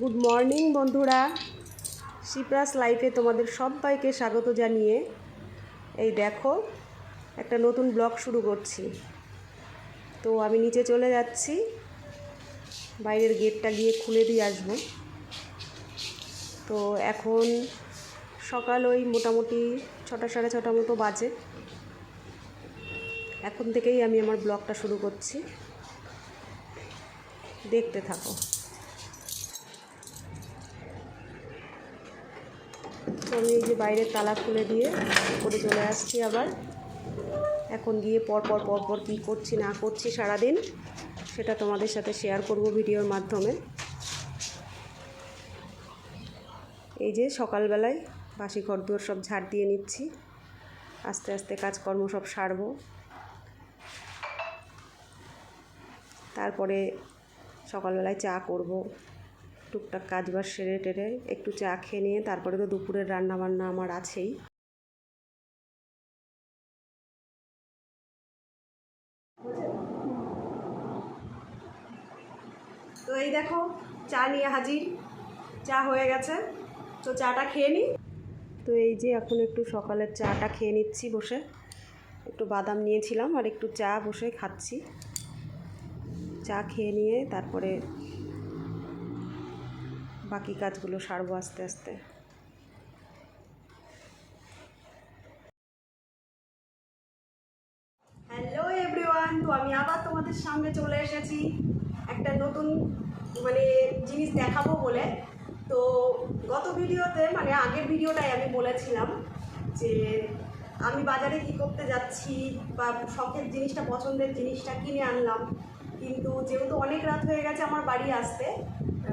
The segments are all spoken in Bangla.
গুড মর্নিং বন্ধুরা। সিপ্রাস লাইফে তোমাদের সবাইকে স্বাগত জানিয়ে এই দেখো, একটা নতুন ব্লগ শুরু করছি। তো আমি নিচে চলে যাচ্ছি, বাইরের গেটটা গিয়ে খুলে দিয়ে আসব। তো এখন সকাল ওই মোটামুটি ছটা, সাড়ে ছটা মতো বাজে। এখন থেকেই আমি আমার ব্লগটা শুরু করছি। দেখতে থাকো। তো আমি এই যে বাইরের তালা খুলে দিয়ে করে চলে আসছি আবার। এখন গিয়ে পরপর পরপর কী করছি, না করছি সারাদিন, সেটা তোমাদের সাথে শেয়ার করব ভিডিওর মাধ্যমে। এই যে সকালবেলায় বাসি ঘরদুয়ার সব ঝাড় দিয়ে নিচ্ছি। আস্তে আস্তে কাজকর্ম সব সারবো। তারপরে সকালবেলায় চা করব। টুকটাক কাজ বাজ সেরে টেরে একটু চা খেয়ে নিয়ে তারপরে তো দুপুরের রান্না বান্না আমার আছেই। তো এই দেখো, চা নিয়ে হাজির। চা হয়ে গেছে। তো চাটা খেয়ে নিই তো এই যে এখন একটু সকালের চাটা খেয়ে নিচ্ছি বসে। একটু বাদাম নিয়েছিলাম আর একটু চা বসে খাচ্ছি। চা খেয়ে নিয়ে তারপরে বাকি কাজগুলো সারবো আস্তে আস্তে। হ্যালো এভরিওয়ান তো আমি আবার তোমাদের সামনে চলে এসেছি একটা নতুন মানে জিনিস দেখাবো বলে। তো গত ভিডিওতে মানে আগের ভিডিওটাই আমি বলেছিলাম যে আমি বাজারে কি করতে যাচ্ছি বা শখের জিনিসটা, পছন্দের জিনিসটা কিনে আনলাম। কিন্তু যেহেতু অনেক রাত হয়ে গেছে আমার বাড়ি আসতে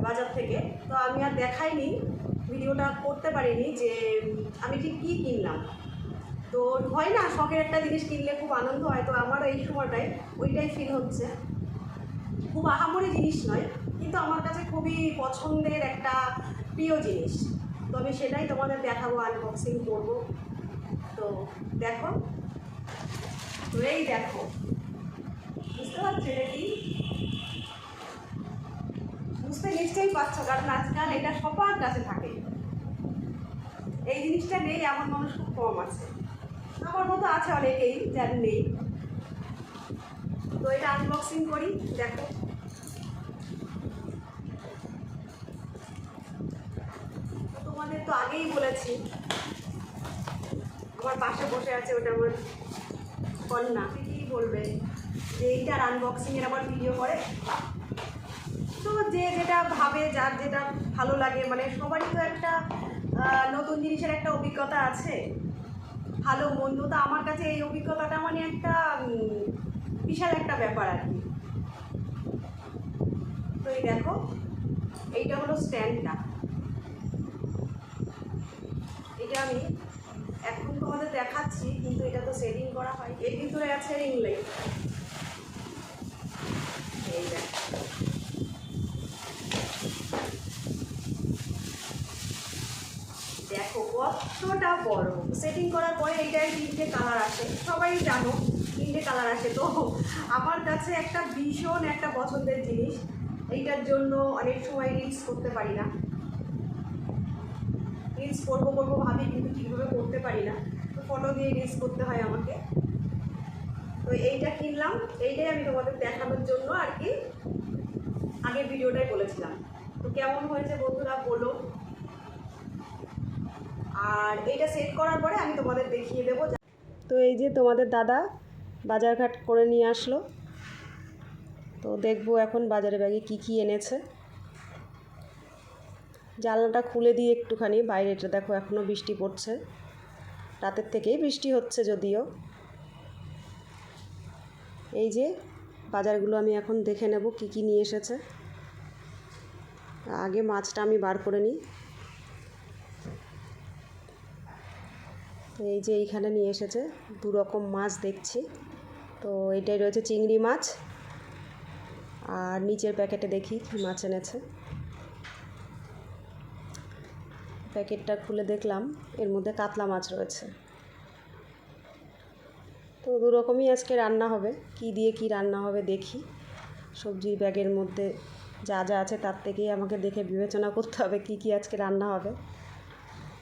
বাজার থেকে। তো আমি আর দেখাইনি, ভিডিওটা করতে পারিনি যে আমি ঠিক কী কিনলাম। তো হয় না, শখের একটা জিনিস কিনলে খুব আনন্দ হয়, তো আমার এই সময়টায় ওইটাই ফিল হচ্ছে। খুব আহামরি জিনিস নয়, কিন্তু আমার কাছে খুবই পছন্দের একটা প্রিয় জিনিস। তো আমি সেটাই তোমাদের দেখাবো আনবক্সিং করব। তো দেখো তো এই দেখো। বুঝতে পারছ এটা কি? বুঝতে নিশ্চয়ই পাচ্ছ, কারণ আজকাল এটা সবার কাছে থাকে। এই জিনিসটা নেই এমন মানুষ খুব কম আছে। আমার মতো আছে অনেকেই যার নেই। তো এটা আনবক্সিং করি, দেখো। তোমাদের তো আগেই বলেছি, আমার পাশে বসে আছে ওটা আমার কন্যা। কি বলবে যে এইটার আনবক্সিংয়ের আবার ভিডিও করে? তো যে যেটা ভাবে, যার যেটা ভালো লাগে মানে সবারই তো একটা নতুন জিনিসের একটা অভিজ্ঞতা আছে। ভালো, মন্দ, তো আমার কাছে এই অভিজ্ঞতাটা মানে একটা বিশাল একটা ব্যাপার আর কি। তো এই দেখো, এইটা হলো স্ট্যান্ডটা। এটা আমি এখন তোমাদের দেখাচ্ছি, কিন্তু এটা তো সেটিং করা হয়, এর ভিতরে আছে রিং লাইট এই দেখো। কতটা বড়। সেটিং করার পরে এইটার তিনটে কালার আসে। সবাই জানো তিনটে কালার আসে তো। আমার কাছে একটা ভীষণ একটা পছন্দের জিনিস। এইটার জন্য অনেক সময় রিলস করতে পারি না। রিলস করব করব ভাবি কিন্তু ঠিকভাবে করতে পারি না। তো ফটো দিয়ে রিলস করতে হয় আমাকে। তো এইটা কিনলাম। এইটাই আমি তোমাদের দেখানোর জন্য আর কি। আগের ভিডিওটাই বলেছিলাম। তো কেমন হয়েছে বন্ধুরা বলো। আর এইটা সেট করার পরে আমি তোমাদের দেখিয়ে দেবো তো এই যে তোমাদের দাদা বাজারঘাট করে নিয়ে আসলো। তো দেখব এখন বাজারে ব্যাগে কি কি এনেছে। জানলাটা খুলে দিয়ে একটুখানি, বাইরেটা দেখো এখনও বৃষ্টি পড়ছে। রাতের থেকেই বৃষ্টি হচ্ছে যদিও। এই যে বাজারগুলো আমি এখন দেখে নেব কি কি নিয়ে এসেছে। আগে মাছটা আমি বার করে নিই। এই যে এইখানে নিয়ে এসেছে দু রকম মাছ দেখছি। তো এটাই রয়েছে চিংড়ি মাছ। আর নিচের প্যাকেটে দেখি কী মাছ এনেছে। প্যাকেটটা খুলে দেখলাম, এর মধ্যে কাতলা মাছ রয়েছে। তো দু রকমই আজকে রান্না হবে, কি দিয়ে কি রান্না হবে দেখি। সবজির ব্যাগের মধ্যে যা যা আছে তার থেকেই আমাকে দেখে বিবেচনা করতে হবে কী কী আজকে রান্না হবে।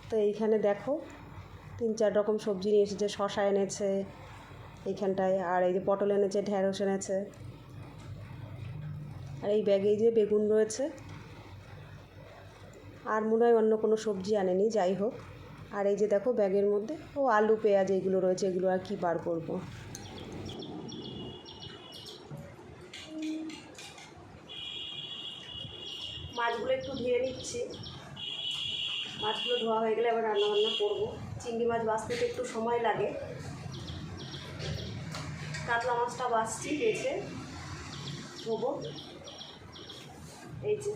তো এইখানে দেখো তিন চার রকম সবজি নিয়ে এসেছে শশা এনেছে, এইখানটায়, আর এই যে পটল এনেছে ঢ্যাঁড়স এনেছে। আর এই ব্যাগে যে বেগুন রয়েছে। আর মনে হয় অন্য কোনো সবজি আনেনি, যাই হোক। আর এই যে দেখো ব্যাগের মধ্যে, ও আলু, পেঁয়াজ এগুলো রয়েছে, এগুলো আর কি বার করব। মাছগুলো একটু ধুয়ে নিচ্ছি। মাছগুলো ধোয়া হয়ে গেলে আবার রান্না বান্না করব। চিংড়ি মাছ বাছতে তো একটু সময় লাগে। কাতলা মাছটা বাছছি বেছে ধোবো। এই যে।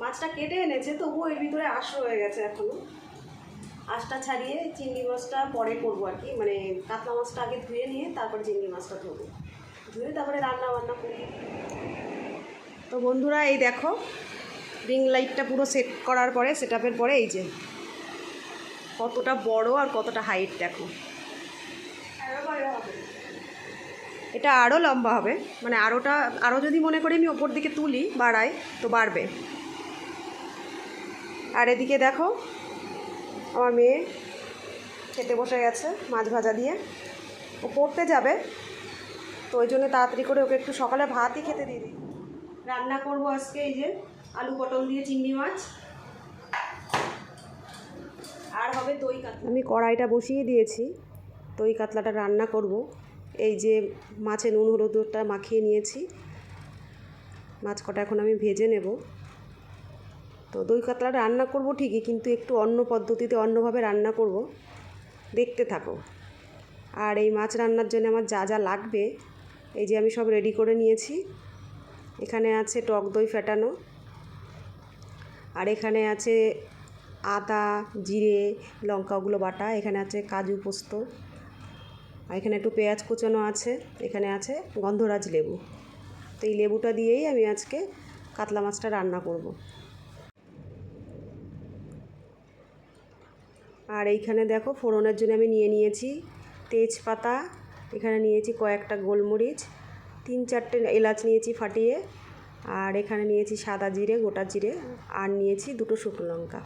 মাছটা কেটে এনেছে, তবুও এর ভিতরে আঁশ রয়ে গেছে এখনও। আঁশটা ছাড়িয়ে চিংড়ি মাছটা পরে করব আর কি মানে কাতলা মাছটা আগে ধুয়ে নিয়ে তারপর চিংড়ি মাছটা ধোবো। ধুয়ে তারপরে রান্না বান্না করব। তো বন্ধুরা, এই দেখো রিং লাইটটা পুরো সেট করার পরে সেট আপের পরে এই যে, কতটা বড় আর কতটা হাইট দেখো। এটা আরও লম্বা হবে মানে আরোটা আরও যদি মনে করি আমি ওপর দিকে তুলি, বাড়াই, তো বাড়বে। আর এদিকে দেখো, আমার মেয়ে খেতে বসে গেছে মাছ ভাজা দিয়ে। ও পড়তে যাবে, তো ওই জন্য তাড়াতাড়ি করে ওকে একটু সকালে ভাতই খেতে দিয়ে দিই। রান্না করব আজকে, এই যে আলু পটল দিয়ে চিংড়ি মাছ। আর হবে দই কাতলা। আমি কড়াইটা বসিয়ে দিয়েছি, দই কাতলাটা রান্না করব। এই যে মাছে নুন হলুদটা মাখিয়ে নিয়েছি। মাছ কটা এখন আমি ভেজে নেব। তো দই কাতলাটা রান্না করব ঠিকই, কিন্তু একটু অন্য পদ্ধতিতে, অন্যভাবে রান্না করব। দেখতে থাকো। আর এই মাছ রান্নার জন্য আমার যা যা লাগবে, এই যে আমি সব রেডি করে নিয়েছি। এখানে আছে টক দই ফেটানো। আর এখানে আছে আদা, জিরে, লঙ্কাগুলো বাটা, এখানে আছে কাজু পোস্ত। আর এখানে একটু পেঁয়াজ কুচানো আছে, এখানে আছে গন্ধরাজ লেবু। তো এই লেবুটা দিয়েই আমি আজকে কাতলা মাছটা রান্না করব। আর এইখানে দেখো ফোড়নের জন্য আমি নিয়ে নিয়েছি তেজপাতা, এখানে নিয়েছি কয়েকটা গোলমরিচ তিন চারটে এলাচ নিয়েছি ফাটিয়ে, আর এখানে নিয়েছি সাদা জিরে, গোটা জিরে, আর নিয়েছি দুটো শুকনো লঙ্কা।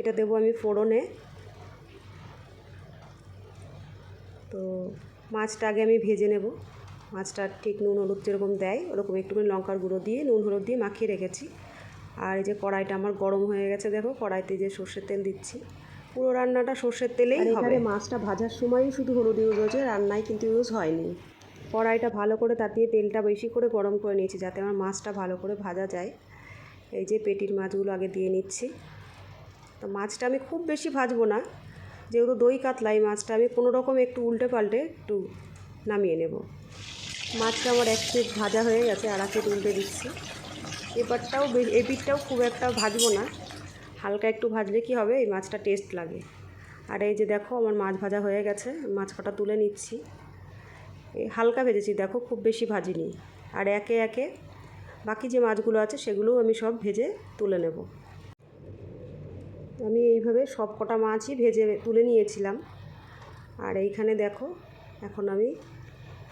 এটা দেবো আমি ফোড়নে। তো মাছটা আগে আমি ভেজে নেব। মাছটা ঠিক নুন হলুদ যেরকম দেয়, ওরকম একটুখানি লঙ্কার গুঁড়ো দিয়ে, নুন হলুদ দিয়ে মাখিয়ে রেখেছি। আর এই যে কড়াইটা আমার গরম হয়ে গেছে, দেখো কড়াইতে যে সর্ষের তেল দিচ্ছি। পুরো রান্নাটা সর্ষের তেলেই হবে। মাছটা ভাজার সময়ই শুধু হলুদ ইউজ হয়েছে রান্নায় কিন্তু ইউজ হয়নি। কড়াইটা ভালো করে তাতিয়ে তেলটা বেশি করে গরম করে নিয়েছি যাতে আমার মাছটা ভালো করে ভাজা যায়। এই যে পেটির মাছগুলো আগে দিয়ে নিচ্ছি। তো মাছটা আমি খুব বেশি ভাজবো না যেহেতু দই কাতলা এই মাছটা আমি কোনো রকম একটু উল্টে পাল্টে একটু নামিয়ে নেব। মাছটা আমার এক পিঠ ভাজা হয়ে গেছে আর এক উল্টে দিচ্ছি। এপারটাও এই পিঠটাও খুব একটা ভাজবো না। হালকা একটু ভাজলে কি হবে? এই মাছটা টেস্ট লাগে। আর এই যে দেখো, আমার মাছ ভাজা হয়ে গেছে। মাছ কটা তুলে নিচ্ছি। এই হালকা ভেজেছি। দেখো, খুব বেশি ভাজিনি। আর একে একে বাকি যে মাছগুলো আছে, সেগুলোও আমি সব ভেজে তুলে নেব। আমি এইভাবে সব কটা মাছই ভেজে তুলে নিয়েছিলাম। আর এইখানে দেখো, এখন আমি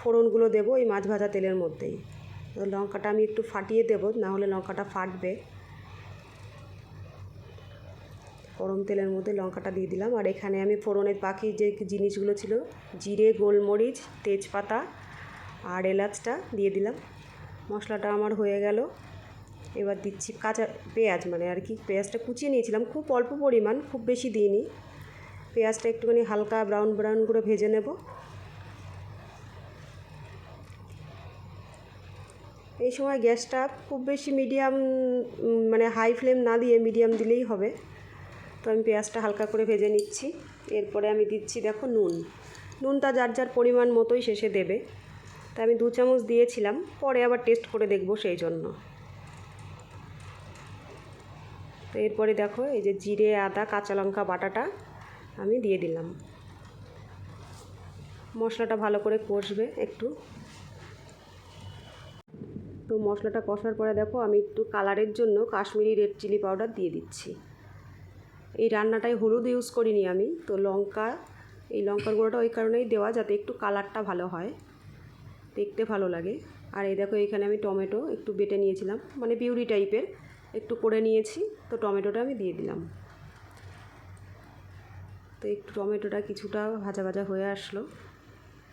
ফোড়নগুলো দেবো এই মাছ ভাজা তেলের মধ্যেই। লঙ্কাটা আমি একটু ফাটিয়ে দেবো, না হলে লঙ্কাটা ফাটবে। গরম তেলের মধ্যে লঙ্কাটা দিয়ে দিলাম। আর এখানে আমি ফোড়নের বাকি যে জিনিসগুলো ছিল, জিরে, গোলমরিচ, তেজপাতা আর এলাচটা দিয়ে দিলাম। মশলাটা আমার হয়ে গেল। এবার দিচ্ছি কাঁচা পেঁয়াজ মানে আর কি পেঁয়াজটা কুচিয়ে নিয়েছিলাম। খুব অল্প পরিমাণ, খুব বেশি দিইনি। পেঁয়াজটা একটুখানি হালকা ব্রাউন ব্রাউন করে ভেজে নেব। এই সময় গ্যাসটা খুব বেশি মিডিয়াম মানে হাই ফ্লেম না দিয়ে মিডিয়াম দিলেই হবে। তো আমি পেঁয়াজটা হালকা করে ভেজে নিচ্ছি। এরপরে আমি দিচ্ছি দেখো নুন। নুনটা যার যার পরিমাণ মতোই শেষে দেবে। তা আমি দু চামচ দিয়েছিলাম, পরে আবার টেস্ট করে দেখব সেই জন্য। তো এরপরে দেখো এই যে জিরে, আদা, কাঁচা লঙ্কা, বাটাটা আমি দিয়ে দিলাম। মশলাটা ভালো করে কষবে একটু। তো মশলাটা কষার পরে দেখো আমি একটু কালারের জন্য কাশ্মীরি রেড চিলি পাউডার দিয়ে দিচ্ছি। এই রান্নাটায় হলুদ ইউজ করিনি আমি। তো লঙ্কা, এই লঙ্কার গুঁড়োটা ওই কারণেই দেওয়া যাতে একটু কালারটা ভালো হয়। দেখতে ভালো লাগে। আর এই দেখো এখানে আমি টমেটো একটু বেটে নিয়েছিলাম। মানে পিউরি টাইপের একটু করে নিয়েছি। তো টমেটোটা আমি দিয়ে দিলাম। তো একটু টমেটোটা কিছুটা ভাজা ভাজা হয়ে আসলো।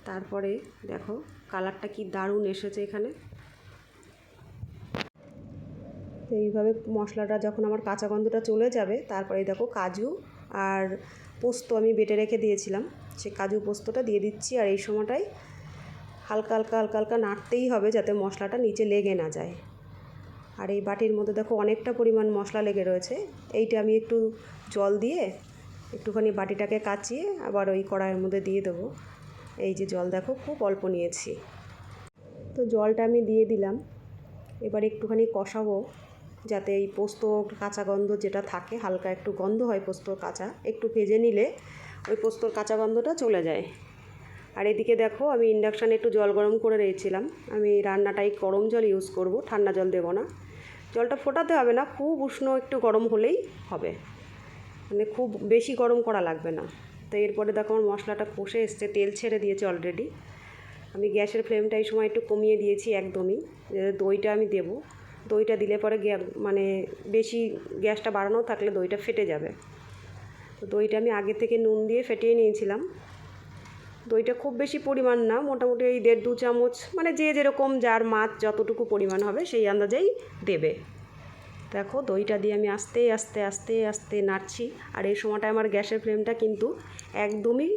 তারপরে দেখো কালারটা কি দারুণ এসেছে এখানে। তো এইভাবে মশলাটা যখন আমার কাঁচা গন্ধটা চলে যাবে তারপরে দেখো কাজু আর পোস্ত আমি বেটে রেখে দিয়েছিলাম। সে কাজু পোস্তটা দিয়ে দিচ্ছি আর এই সময়টায় হালকা হালকা হালকা হালকা নাড়তেই হবে যাতে মশলাটা নিচে লেগে না যায়। আর এই বাটির মধ্যে দেখো অনেকটা পরিমাণ মশলা লেগে রয়েছে। এইটা আমি একটু জল দিয়ে একটুখানি বাটিটাকে কাচিয়ে আবার ওই কড়াইয়ের মধ্যে দিয়ে দেবো। এই যে জল দেখো খুব অল্প নিয়েছি। তো জলটা আমি দিয়ে দিলাম। এবার একটুখানি কষাবো। যাতে এই পোস্ত কাঁচা গন্ধ যেটা থাকে, হালকা একটু গন্ধ হয় পোস্তর কাঁচা, একটু ভেজে নিলে ওই পোস্তর কাঁচা গন্ধটা চলে যায়। আর এদিকে দেখো, আমি ইন্ডাকশানে একটু জল গরম করে রেখেছিলাম। আমি রান্নাটাই গরম জল ইউজ করব, ঠান্ডা জল দেবো না। জলটা ফোটাতে হবে না, খুব উষ্ণ একটু গরম হলেই হবে। মানে খুব বেশি গরম করা লাগবে না। তো এরপরে দেখো, আমার মশলাটা কষে এসছে, তেল ছেড়ে দিয়েছে অলরেডি আমি গ্যাসের ফ্লেমটা এই সময় একটু কমিয়ে দিয়েছি একদমই দইটা আমি দেবো। দইটা দিলে পরে মানে বেশি গ্যাসটা বাড়ানো থাকলে দইটা ফেটে যাবে। তো দইটা আমি আগে থেকে নুন দিয়ে ফেটিয়ে নিয়েছিলাম। দইটা খুব বেশি পরিমাণ না, মোটামুটি এই দেড় দু চামচ মানে যে যেরকম যার মাছ যতটুকু পরিমাণ হবে সেই আন্দাজেই দেবে। দেখো দইটা দিয়ে আমি আস্তে আস্তে আস্তে আস্তে নাড়ছি। আর এই সময়টা আমার গ্যাসের ফ্লেমটা কিন্তু একদমই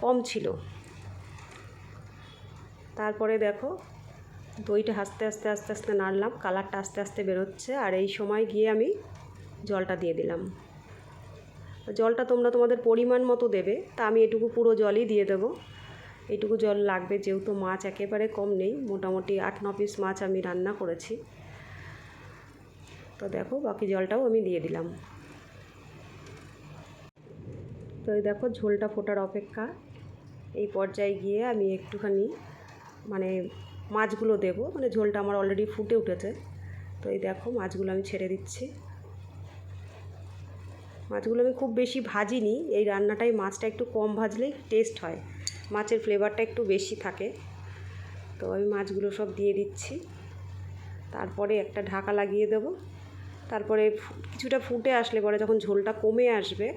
কম ছিল। তারপরে দেখো দইটা আস্তে আস্তে আস্তে আস্তে নাড়লাম, কালারটা আস্তে আস্তে বেরোচ্ছে। আর এই সময় গিয়ে আমি জলটা দিয়ে দিলাম। জলটা তোমরা তোমাদের পরিমাণ মতো দেবে, তা আমি এটুকু পুরো জলই দিয়ে দেবো। এইটুকু জল লাগবে, যেহেতু মাছ একেবারে কম নেই, মোটামুটি আট, ন পিস মাছ আমি রান্না করেছি। তো দেখো, বাকি জলটাও আমি দিয়ে দিলাম। তো এই দেখো, ঝোলটা ফোটার অপেক্ষা। এই পর্যায়ে গিয়ে আমি একটুখানি মানে মাছগুলো দেবো। মানে ঝোলটা আমার অলরেডি ফুটে উঠেছে। তো এই দেখো, মাছগুলো আমি ছেড়ে দিচ্ছি। মাছগুলো আমি খুব বেশি ভাজিনি। এই রান্নাটায় মাছটা একটু কম ভাজলেই টেস্ট হয়। মাছের ফ্লেভারটা একটু বেশি থাকে। তো আমি মাছগুলো সব দিয়ে দিচ্ছি। তারপরে একটা ঢাকা লাগিয়ে দেব। তারপরে কিছুটা ফুটে আসলে পরে যখন ঝোলটা কমে আসবে,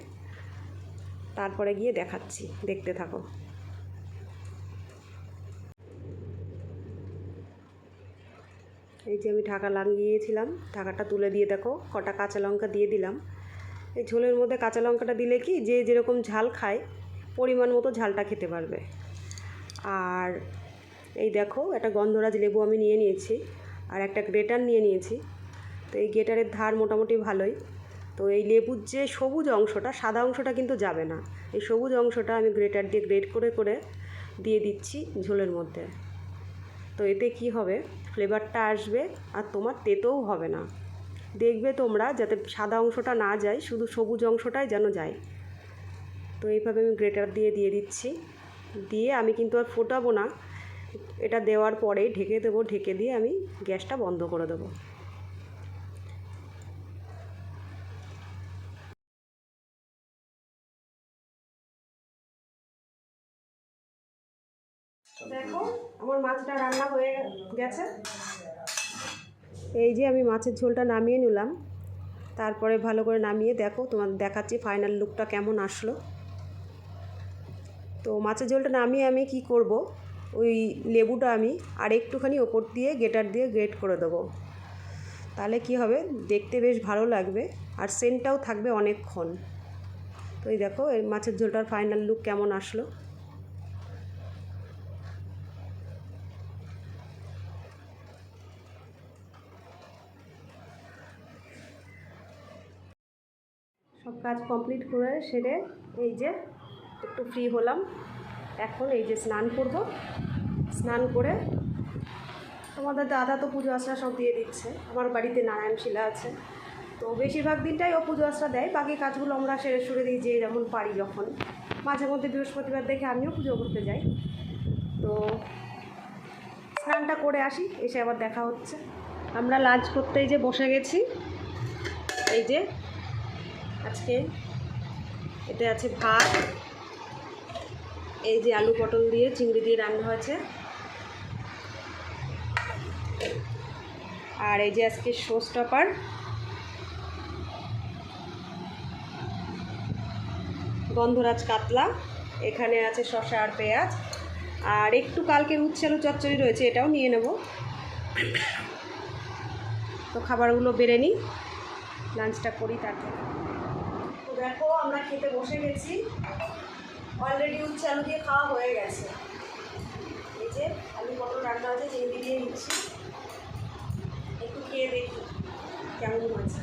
তারপরে গিয়ে দেখাচ্ছি। দেখতে থাকো। এই যে আমি ঢাকা লাগিয়েছিলাম, ঢাকাটা তুলে দিয়ে দেখো, কটা কাঁচা লঙ্কা দিয়ে দিলাম। এই ঝোলের মধ্যে কাঁচা লঙ্কাটা দিলে কি, যে যেরকম ঝাল খায়, পরিমাণ মতো ঝালটা খেতে পারবে। আর এই দেখো, একটা গন্ধরাজ লেবু আমি নিয়ে নিয়েছি, আর একটা গ্রেটার নিয়ে নিয়েছি। তো এই গ্রেটারের ধার মোটামুটি ভালোই। তো এই লেবুর যে সবুজ অংশটা, সাদা অংশটা কিন্তু যাবে না। এই সবুজ অংশটা আমি গ্রেটার দিয়ে গ্রেট করে করে দিয়ে দিচ্ছি ঝোলের মধ্যে। তো এতে কি হবে ফ্লেভারটা আসবে আর তোমার তেতেও হবে না। দেখবে তোমরা যাতে সাদা অংশটা না যায়, শুধু সবুজ অংশটাই যেন যায়। তো এইভাবে আমি গ্রেটার দিয়ে দিয়ে দিচ্ছি। দিয়ে আমি কিন্তু আর ফোটাবো না। এটা দেওয়ার পরেই ঢেকে দেবো, ঢেকে দিয়ে আমি গ্যাসটা বন্ধ করে দেবো। দেখো আমার মাছটা রান্না হয়ে গেছে। এই যে আমি মাছের ঝোলটা নামিয়ে নিলাম। তারপরে ভালো করে নামিয়ে দেখো তোমার দেখাচ্ছি ফাইনাল লুকটা কেমন আসলো। তো মাছের ঝোলটা নামিয়ে আমি কি করব? ওই লেবুটা আমি আর একটুখানি ওপর দিয়ে গেটার দিয়ে গ্রেট করে দেবো। তাহলে কি হবে? দেখতে বেশ ভালো লাগবে আর সেন্টটাও থাকবে অনেকক্ষণ। তো এই দেখো এই মাছের ঝোলটার ফাইনাল লুক কেমন আসলো সব কাজ কমপ্লিট করে সেরে এই যে একটু ফ্রি হলাম। এখন এই যে স্নান করব। স্নান করে তোমাদের দাদা তো পুজো আশ্রা সব দিয়ে দিচ্ছে। আমার বাড়িতে নারায়ণ শিলা আছে। তো বেশিরভাগ দিনটাই ও পুজো আশ্রা দেয়। বাকি কাজগুলো আমরা সেরে সুরে দিই যে যেমন পারি যখন। মাঝে মধ্যে বৃহস্পতিবার দেখে আমিও পুজো করতে যাই। তো স্নানটা করে আসি, এসে আবার দেখা হচ্ছে। আমরা লাঞ্চ করতে এই যে বসে গেছি। এই যে আজকে। এতে আছে ভাত, এই যে আলু পটল দিয়ে চিংড়ি দিয়ে রান্না হয়েছে। আর এই যে আজকে শো স্টপার গন্ধরাজ কাতলা, এখানে আছে শসা আর পেঁয়াজ। আর একটু কালকের উচ্ছালু চচ্চড়ি রয়েছে, এটাও নিয়ে নেব। তো খাবারগুলো বেড়ে নিই, লাঞ্চটা করি তারপর। দেখো আমরা খেতে বসে গেছি। অলরেডি উচ্ছে আলু দিয়ে খাওয়া হয়ে গেছে। এই যে আলু পটল রান্না আছে চিংড়ি দিয়ে নিচ্ছি। একটু খেয়ে দেখি কেমন হয়েছে।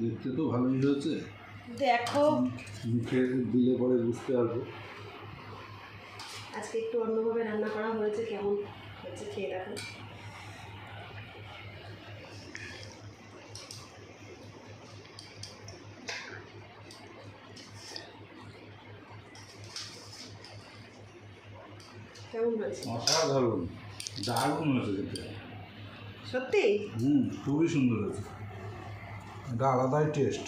দেখতে তো ভালোই হয়েছে। দেখো। মুখে দিলে পরে বুঝতে পারব। আজকে একটু অন্যভাবে রান্না করা হয়েছে কেমন হয়েছে খেয়ে দেখো। কেমন হয়েছে? অসাধারণ দারুণ হয়েছে খেতে। সত্যি? হুম খুবই সুন্দর হয়েছে। এটা আলাদাই টেস্ট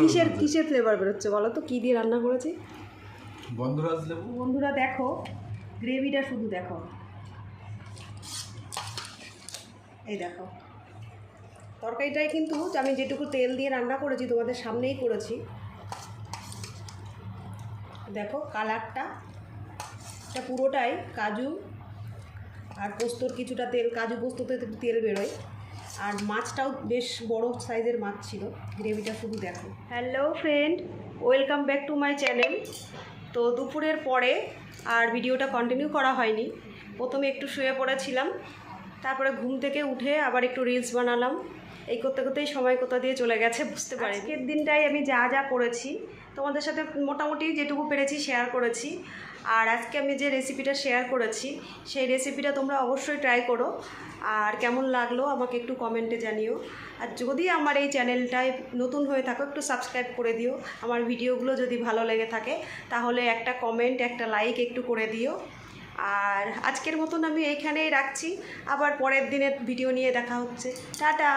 কিসের। কিসের ফ্লেভার বেরোচ্ছে? বলো তো কী দিয়ে রান্না করেছি? গন্ধরাজ লেবু? বন্ধুরা দেখো গ্রেভিটা শুধু দেখো। এই দেখো। তরকারিটাই কিন্তু আমি যেটুকু তেল দিয়ে রান্না করেছি তোমাদের সামনেই করেছি। দেখো কালারটা। এটা পুরোটাই কাজু আর পোস্তর কিছুটা তেল কাজু পোস্ততে একটু তেল বেরোয়। আর মাছটাও বেশ বড় সাইজের মাছ ছিল গ্রেভিটা শুধু দেখো। Hello friend welcome back to my channel তো দুপুরের পরে আর ভিডিওটা কন্টিনিউ করা হয়নি। প্রথমে একটু শুয়ে পড়েছিলাম তারপরে ঘুম থেকে উঠে আবার একটু রিলস বানালাম। এই করতে করতেই সময় কোথা দিয়ে চলে গেছে বুঝতে পারি আজকের দিনটাই আমি যা যা করেছি তোমাদের সাথে মোটামুটি যেটুকু পেরেছি শেয়ার করেছি। আর আজকে আমি যে রেসিপিটা শেয়ার করেছি, সেই রেসিপিটা তোমরা অবশ্যই ট্রাই করো। আর কেমন লাগল আমাকে একটু কমেন্টে জানিও। আর যদি আমার এই চ্যানেলটায় নতুন হয়ে থাকো, একটু সাবস্ক্রাইব করে দিও। আমার ভিডিওগুলো যদি ভালো লেগে থাকে, তাহলে একটা কমেন্ট একটা লাইক একটু করে দিও। আর আজকের মতন আমি এইখানেই রাখছি। আবার পরের দিনের ভিডিও নিয়ে দেখা হচ্ছে। টাটা!